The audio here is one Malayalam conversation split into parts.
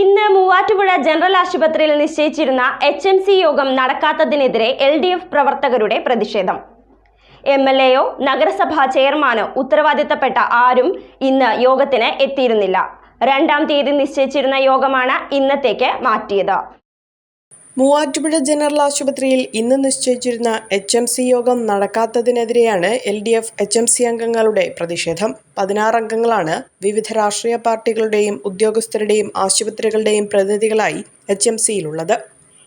ഇന്ന് മൂവാറ്റുപുഴ ജനറൽ ആശുപത്രിയിൽ നിശ്ചയിച്ചിരുന്ന എച്ച് എം സി യോഗം നടക്കാത്തതിനെതിരെ എൽ ഡി എഫ് പ്രവർത്തകരുടെ പ്രതിഷേധം. എം എൽ എയോ നഗരസഭാ ചെയർമാനോ ഉത്തരവാദിത്തപ്പെട്ട ആരും ഇന്ന് യോഗത്തിന് എത്തിയിരുന്നില്ല. രണ്ടാം തീയതി നിശ്ചയിച്ചിരുന്ന യോഗമാണ് ഇന്നത്തേക്ക് മാറ്റിയത്. മൂവാറ്റുപുഴ ജനറൽ ആശുപത്രിയിൽ ഇന്ന് നിശ്ചയിച്ചിരുന്ന എച്ച് എം സി യോഗം നടക്കാത്തതിനെതിരെയാണ് L D F H M C അംഗങ്ങളുടെ പ്രതിഷേധം. പതിനാറ് അംഗങ്ങളാണ് വിവിധ രാഷ്ട്രീയ പാർട്ടികളുടെയും ഉദ്യോഗസ്ഥരുടെയും ആശുപത്രികളുടെയും പ്രതിനിധികളായി എച്ച് എം സിയിലുള്ളത്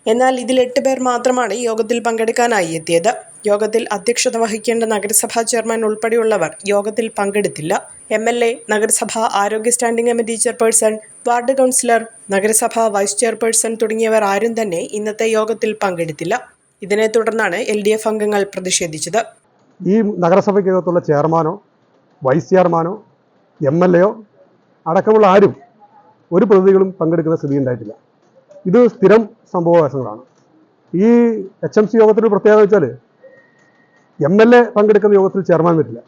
എന്നാൽ ഇതിൽ എട്ട് പേർ മാത്രമാണ് യോഗത്തിൽ പങ്കെടുക്കാനായി എത്തിയത്. യോഗത്തിൽ അധ്യക്ഷത വഹിക്കേണ്ട നഗരസഭാ ചെയർമാൻ ഉൾപ്പെടെയുള്ളവർ യോഗത്തിൽ പങ്കെടുത്തില്ല. എം എൽ എ നഗരസഭാ ആരോഗ്യ standing committee chairperson ward councillor നഗരസഭാ വൈസ് ചെയർപേഴ്സൺ തുടങ്ങിയവർ ആരും തന്നെ ഇന്നത്തെ യോഗത്തിൽ പങ്കെടുത്തില്ല. ഇതിനെ തുടർന്നാണ് എൽ ഡി എഫ് അംഗങ്ങൾ പ്രതിഷേധിച്ചത്. ഈ നഗരസഭയ്ക്കകത്തുള്ള ചെയർമാനോ വൈസ് ചെയർമാനോ എം എൽ എയോ അടക്കമുള്ള ആരും ഒരു പ്രതിനിധികളും പങ്കെടുക്കുന്ന സ്ഥിതി ഉണ്ടായിട്ടില്ല. ഇത് സ്ഥിരം സംഭവവികാസങ്ങളാണ് ഈ എച്ച് എം സി യോഗത്തിന് പ്രത്യേകത വെച്ചാൽ എം എൽ എ പങ്കെടുക്കുന്ന യോഗത്തിൽ ചെയർമാൻ വരില്ല.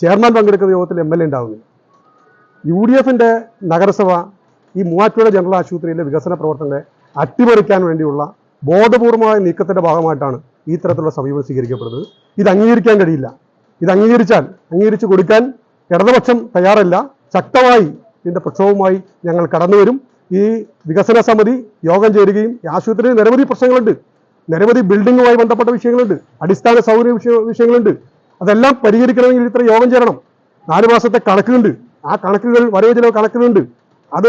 ചെയർമാൻ പങ്കെടുക്കുന്ന യോഗത്തിൽ എം എൽ എ ഉണ്ടാവുന്നില്ല. യു ഡി എഫിന്റെ നഗരസഭ ഈ മൂവാറ്റുപുഴ ജനറൽ ആശുപത്രിയിലെ വികസന പ്രവർത്തനങ്ങളെ അട്ടിമറിക്കാൻ വേണ്ടിയുള്ള ബോധപൂർവമായ നീക്കത്തിന്റെ ഭാഗമായിട്ടാണ് ഈ തരത്തിലുള്ള സമീപനം സ്വീകരിക്കപ്പെടുന്നത്. ഇത് അംഗീകരിക്കാൻ കഴിയില്ല. ഇത് അംഗീകരിച്ചാൽ അംഗീകരിച്ചു കൊടുക്കാൻ ഇടതുപക്ഷം തയ്യാറല്ല. ശക്തമായി ഇതിന്റെ പ്രക്ഷോഭവുമായി ഞങ്ങൾ കടന്നു വരും ഈ വികസന സമിതി യോഗം ചേരുകയും ആശുപത്രിയിൽ നിരവധി പ്രശ്നങ്ങളുണ്ട്. നിരവധി ബിൽഡിങ്ങുമായി ബന്ധപ്പെട്ട വിഷയങ്ങളുണ്ട്. അടിസ്ഥാന സൗകര്യ വിഷയ വിഷയങ്ങളുണ്ട്. അതെല്ലാം പരിഹരിക്കണമെങ്കിൽ ഇത്ര യോഗം ചേരണം. നാല് മാസത്തെ കണക്കുണ്ട്. ആ കണക്കുകൾ വരവ് ചില കണക്കുകളുണ്ട്. അത്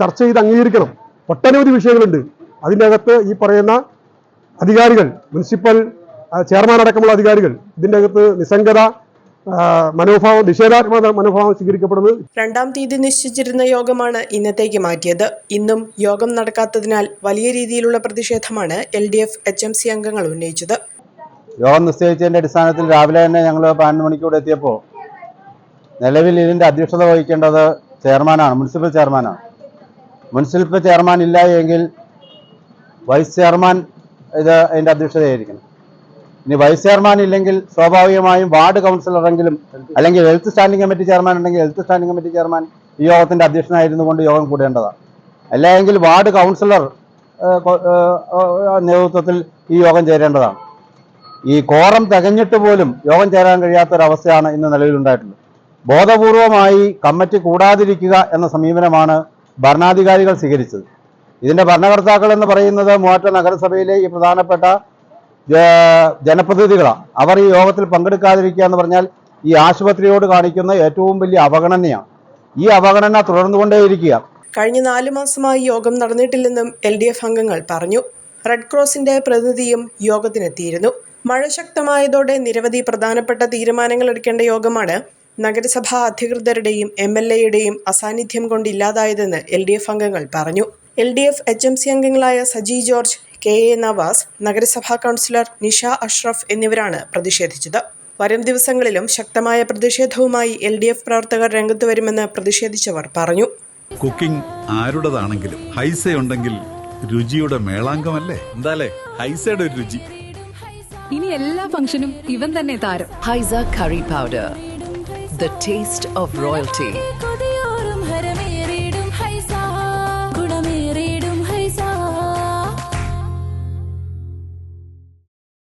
ചർച്ച ചെയ്ത് അംഗീകരിക്കണം. ഒട്ടനവധി വിഷയങ്ങളുണ്ട്. അതിന്റെ അകത്ത് ഈ പറയുന്ന അധികാരികൾ മുനിസിപ്പൽ ചെയർമാൻ അടക്കമുള്ള അധികാരികൾ ഇതിന്റെ അകത്ത് നിസ്സംഗത മനോഭാവം നിഷേധാത്മക മനോഭാവം സ്വീകരിക്കപ്പെടുന്നത് രണ്ടാം തീയതി നിശ്ചയിച്ചിരുന്ന യോഗമാണ് ഇന്നത്തേക്ക് മാറ്റിയത്. ഇന്നും യോഗം നടക്കാത്തതിനാൽ വലിയ രീതിയിലുള്ള പ്രതിഷേധമാണ് L D F H M C അംഗങ്ങൾ ഉന്നയിച്ചത്. യോഗം നിശ്ചയിച്ചതിന്റെ അടിസ്ഥാനത്തിൽ രാവിലെ തന്നെ ഞങ്ങൾ പതിനൊന്ന് മണിക്കൂടെ എത്തിയപ്പോൾ നിലവിൽ ഇതിന്റെ അധ്യക്ഷത വഹിക്കേണ്ടത് ചെയർമാനാണ് മുനിസിപ്പൽ ചെയർമാനാണ്. മുനിസിപ്പൽ ചെയർമാൻ ഇല്ല എങ്കിൽ വൈസ് ചെയർമാൻ ഇത് അതിന്റെ അധ്യക്ഷതയായിരിക്കണം. ഇനി വൈസ് ചെയർമാൻ ഇല്ലെങ്കിൽ സ്വാഭാവികമായും വാർഡ് കൗൺസിലറെങ്കിലും അല്ലെങ്കിൽ ഹെൽത്ത് സ്റ്റാൻഡിംഗ് കമ്മിറ്റി ചെയർമാൻ ഉണ്ടെങ്കിൽ ഹെൽത്ത് സ്റ്റാൻഡിംഗ് കമ്മിറ്റി ചെയർമാൻ ഈ യോഗത്തിന്റെ അധ്യക്ഷനായിരുന്നു കൊണ്ട് യോഗം കൂടേണ്ടതാണ്. അല്ലെങ്കിൽ വാർഡ് കൗൺസിലർ നേതൃത്വത്തിൽ ഈ യോഗം ചേരേണ്ടതാണ്. ഈ കോറം തികഞ്ഞിട്ട് പോലും യോഗം ചേരാൻ കഴിയാത്ത കഴിയാത്തൊരവസ്ഥയാണ് ഇന്ന് നിലവിലുണ്ടായിട്ടുള്ളത്. ബോധപൂർവമായി കമ്മിറ്റി കൂടാതിരിക്കുക എന്ന സമീപനമാണ് ഭരണാധികാരികൾ സ്വീകരിച്ചത്. ഇതിന്റെ ഭരണകർത്താക്കൾ എന്ന് പറയുന്നത് മൂവാറ്റ നഗരസഭയിലെ ഈ പ്രധാനപ്പെട്ട ജനപ്രതിനിധികളാണ് അവർ ഈ യോഗത്തിൽ പങ്കെടുക്കാതിരിക്കുക എന്ന് പറഞ്ഞാൽ ഈ ആശുപത്രിയോട് കാണിക്കുന്ന ഏറ്റവും വലിയ അവഗണനയാണ്. ഈ അവഗണന തുടർന്നുകൊണ്ടേയിരിക്കുക. കഴിഞ്ഞ നാല് മാസമായി യോഗം നടന്നിട്ടില്ലെന്നും എൽ ഡി എഫ് അംഗങ്ങൾ പറഞ്ഞു. റെഡ് ക്രോസിന്റെ പ്രതിനിധിയും യോഗത്തിനെത്തിയിരുന്നു. മഴ ശക്തമായതോടെ നിരവധി പ്രധാനപ്പെട്ട തീരുമാനങ്ങൾ എടുക്കേണ്ട യോഗമാണ് നഗരസഭാ അധികൃതരുടെയും എം എൽ എയുടെയും അസാന്നിധ്യം കൊണ്ട് ഇല്ലാതായതെന്ന് എൽ ഡി എഫ് അംഗങ്ങൾ പറഞ്ഞു. L D F H M C അംഗങ്ങളായ സജി ജോർജ് കെ എ നവാസ് നഗരസഭാ കൗൺസിലർ നിഷ അഷ്റഫ് എന്നിവരാണ് പ്രതിഷേധിച്ചത്. വരും ദിവസങ്ങളിലും ശക്തമായ പ്രതിഷേധവുമായി എൽ ഡി എഫ് പ്രവർത്തകർ രംഗത്ത് വരുമെന്ന് പ്രതിഷേധിച്ചവർ പറഞ്ഞു. കുക്കിംഗ് ആരുടേതാണെങ്കിലും ഹൈസ ഉണ്ടെങ്കിൽ രുചിയുടെ മേളാങ്കമല്ലേ? എന്താലേ? ഹൈസയുടെ ഒരു രുചി. ഇനി എല്ലാ ഫംഗ്ഷനും ഇവൻ തന്നെ താരം. Haisa curry powder the taste of royalty.